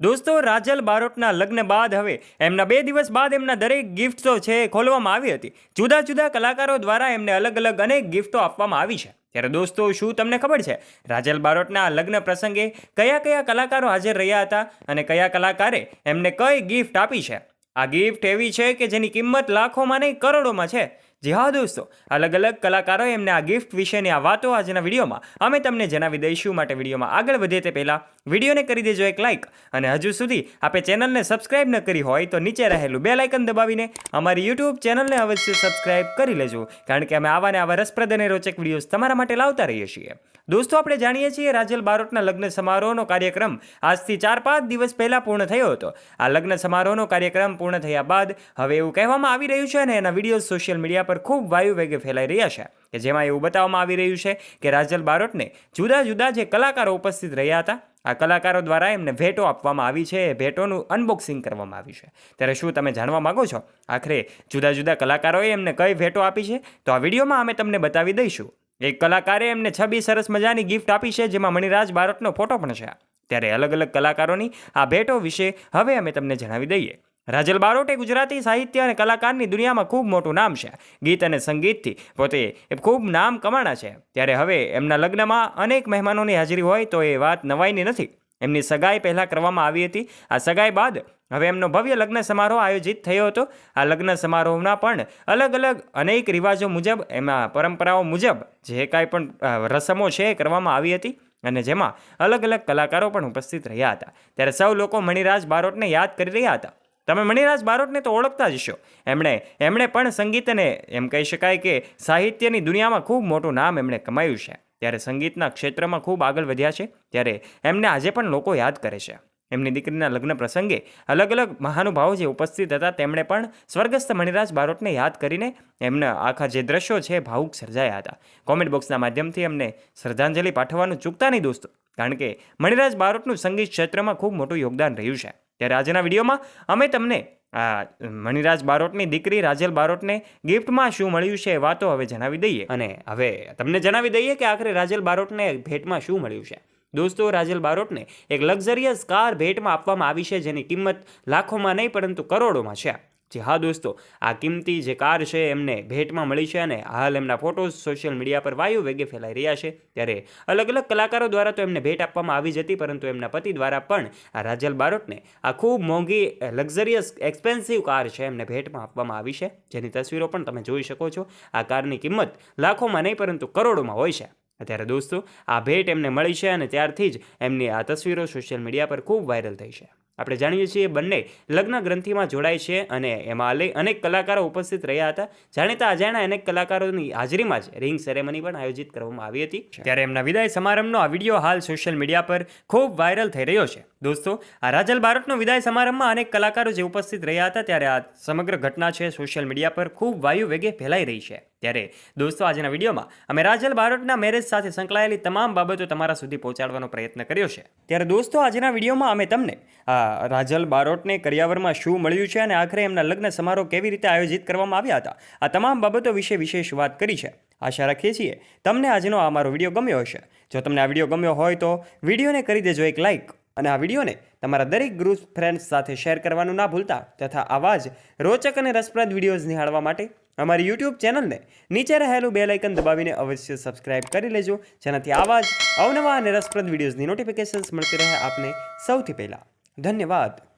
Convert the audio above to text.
દોસ્તો, રાજલ બારોટના લગ્ન બાદ હવે, એમના બે દિવસ બાદ એમના દરેક ગિફ્ટો છે ખોલવામાં આવી હતી. જુદા જુદા કલાકારો દ્વારા એમને અલગ અલગ અનેક ગિફ્ટો આપવામાં આવી છે. ત્યારે દોસ્તો, શું તમને ખબર છે? રાજલ બારોટના લગ્ન પ્રસંગે કયા કયા કલાકારો હાજર રહ્યા હતા અને કયા કલાકારે એમને કઈ ગિફ્ટ આપી છે? આ ગિફ્ટ એવી છે કે જેની કિંમત લાખોમાં નહીં, કરોડોમાં છે. જી હા, દોસ્તો, અલગ અલગ કલાકારોએ એમને આ ગિફ્ટ વિશેની આ વાતો આજના વિડીયોમાં. અમે તમને જણાવી દઈશું, માટે વિડીયોમાં આગળ વધે તે પહેલાં વિડીયોને કરી દેજો એક લાઇક અને હજુ સુધી આપે ચેનલને સબસ્ક્રાઇબ ન કરી હોય તો નીચે રહેલું બે લાઇકન દબાવીને અમારી યુટ્યુબ ચેનલને અવશ્ય સબસ્ક્રાઇબ કરી લેજો. કારણ કે અમે આવા ને આવા રસપ્રદ અને રોચક વિડીયોઝ તમારા માટે લાવતા રહીએ છીએ. દોસ્તો, આપણે જાણીએ છીએ રાજલ બારોટના લગ્ન સમારોહનો કાર્યક્રમ આજથી ચાર પાંચ દિવસ પહેલાં પૂર્ણ થયો હતો. આ લગ્ન સમારોહનો કાર્યક્રમ પૂર્ણ થયા બાદ હવે એવું કહેવામાં આવી રહ્યું છે અને એના વીડિયો સોશિયલ મીડિયા પર ખૂબ વાયુ વેગે ફેલાઈ રહ્યા છે. કે જેમાં એવું બતાવવામાં આવી રહ્યું છે કે રાજલ બારોટને જુદા જુદા જે કલાકારો ઉપસ્થિત રહ્યા હતા આ કલાકારો દ્વારા એમને ભેટો આપવામાં આવી છે. ભેટોનું અનબોક્સિંગ કરવામાં આવ્યું છે. ત્યારે શું તમે જાણવા માંગો છો? આખરે જુદા જુદા કલાકારોએ એમને કઈ ભેટો આપી છે? તો આ વિડીયોમાં અમે તમને બતાવી દઈશું. એક કલાકારે એમને છબી સરસ મજાની ગિફ્ટ આપી છે, જેમાં મણિરાજ બારોટનો ફોટો પણ છે. ત્યારે અલગ અલગ કલાકારોની આ ભેટો વિશે હવે અમે તમને જણાવી દઈએ. રાજલ બારોટે ગુજરાતી સાહિત્ય અને કલાકારની દુનિયામાં ખૂબ મોટું નામ છે. ગીત અને સંગીતથી પોતે ખૂબ નામ કમાણા છે. ત્યારે હવે એમના લગ્નમાં અનેક મહેમાનોની હાજરી હોય તો એ વાત નવાઈની નથી. એમની સગાઈ પહેલાં કરવામાં આવી હતી. આ સગાઈ બાદ હવે એમનો ભવ્ય લગ્ન સમારોહ આયોજિત થયો હતો. આ લગ્ન સમારોહના પણ અલગ અલગ અનેક રિવાજો મુજબ, એમાં પરંપરાઓ મુજબ જે કાંઈ પણ રસમો છે એ કરવામાં આવી હતી અને જેમાં અલગ અલગ કલાકારો પણ ઉપસ્થિત રહ્યા હતા. ત્યારે સૌ લોકો મણિરાજ બારોટને યાદ કરી રહ્યા હતા. તમે મણિરાજ બારોટને તો ઓળખતા જ છો. એમણે એમણે પણ સંગીતને એમ કહી શકાય કે સાહિત્યની દુનિયામાં ખૂબ મોટું નામ એમણે કમાયું છે. ત્યારે સંગીતના ક્ષેત્રમાં ખૂબ આગળ વધ્યા છે, ત્યારે એમને આજે પણ લોકો યાદ કરે છે. એમની દીકરીના લગ્ન પ્રસંગે અલગ અલગ મહાનુભાવો જે ઉપસ્થિત હતા, તેમણે પણ સ્વર્ગસ્થ મણિરાજ બારોટને યાદ કરીને એમના આખા જે દ્રશ્યો છે, ભાવુક સર્જાયા હતા. કોમેન્ટ બોક્સના માધ્યમથી એમને શ્રદ્ધાંજલિ પાઠવવાનું ચૂકતા નહીં દોસ્તો, કારણ કે મણિરાજ બારોટનું સંગીત ક્ષેત્રમાં ખૂબ મોટું યોગદાન રહ્યું છે. ત્યારે આજના વિડીયોમાં અમે તમને, આ, મણિરાજ બારોટની દીકરી રાજલ બારોટને ગિફ્ટમાં શું મળ્યું છે એ વાતો હવે જણાવી દઈએ. અને હવે તમને જણાવી દઈએ કે આખરે રાજલ બારોટને ભેટમાં શું મળ્યું છે. દોસ્તો, રાજલ બારોટને એક લક્ઝરિયસ કાર ભેટમાં આપવામાં આવી છે જેની કિંમત લાખોમાં નહીં, પરંતુ કરોડોમાં છે. જી હા દોસ્તો, આ કિંમતી જે કાર છે એમને ભેટમાં મળી છે અને હાલ એમના ફોટોઝ સોશિયલ મીડિયા પર વાયુ વેગે ફેલાઈ રહ્યા છે. ત્યારે અલગ અલગ કલાકારો દ્વારા તો એમને ભેટ આપવામાં આવી જ હતી, પરંતુ એમના પતિ દ્વારા પણ આ રાજલ બારોટને આ ખૂબ મોંઘી લક્ઝરિયસ, એક્સપેન્સિવ કાર છે એમને ભેટમાં આપવામાં આવી છે. જેની તસવીરો પણ તમે જોઈ શકો છો. આ કારની કિંમત લાખોમાં નહીં, પરંતુ કરોડોમાં હોય છે. અત્યારે દોસ્તો, આ ભેટ એમને મળી છે અને ત્યારથી જ એમની આ તસવીરો સોશિયલ મીડિયા પર ખૂબ વાયરલ થઈ છે. આપણે જાણીએ છીએ બંને લગ્ન ગ્રંથિમાં જોડાય છે અને એમાં અલે- અનેક કલાકારો ઉપસ્થિત રહ્યા હતા. જાણીતા અજાણ્યા અનેક કલાકારોની હાજરીમાં જ રિંગ સેરેમની પણ આયોજિત કરવામાં આવી હતી. ત્યારે એમના વિદાય સમારંભનો આ વીડિયો હાલ સોશિયલ મીડિયા પર ખૂબ વાયરલ થઈ રહ્યો છે. દોસ્તો, આ રાજલ બારોટનો વિદાય સમારંભમાં અનેક કલાકારો જે ઉપસ્થિત રહ્યા હતા ત્યારે આ સમગ્ર ઘટના છે સોશિયલ મીડિયા પર ખૂબ વાયુ વેગે ફેલાઈ રહી છે. ત્યારે દોસ્તો, આજના વિડીયોમાં અમે રાજલ બારોટના મેરેજ સાથે સંકળાયેલી તમામ બાબતો તમારા સુધી પહોંચાડવાનો પ્રયત્ન કર્યો છે. ત્યારે દોસ્તો, આજના વિડીયોમાં અમે તમને આ રાજલ બારોટને કરિયાવરમાં શું મળ્યું છે અને આખરે એમના લગ્ન સમારોહ કેવી રીતે આયોજિત કરવામાં આવ્યા હતા, આ તમામ બાબતો વિશે વિશેષ વાત કરી છે. આશા રાખીએ છીએ તમને આજનો આ મારો વીડિયો ગમ્યો હશે. જો તમને આ વીડિયો ગમ્યો હોય તો વિડીયોને કરી દેજો એક લાઇક અને આ વિડીયોને તમારા દરેક ગ્રુપ ફ્રેન્ડ્સ સાથે શેર કરવાનું ના ભૂલતા તથા આવા જ રોચક અને રસપ્રદ વિડીયોઝ નિહાળવા માટે અમારી યુટ્યુબ ચેનલને નીચે રહેલું બે લાઇકન દબાવીને અવશ્ય સબસ્ક્રાઇબ કરી લેજો, જેનાથી આવા જ અવનવા અને રસપ્રદ વિડીયોઝની નોટિફિકેશન્સ મળતી રહે આપને સૌથી પહેલાં. ધન્યવાદ.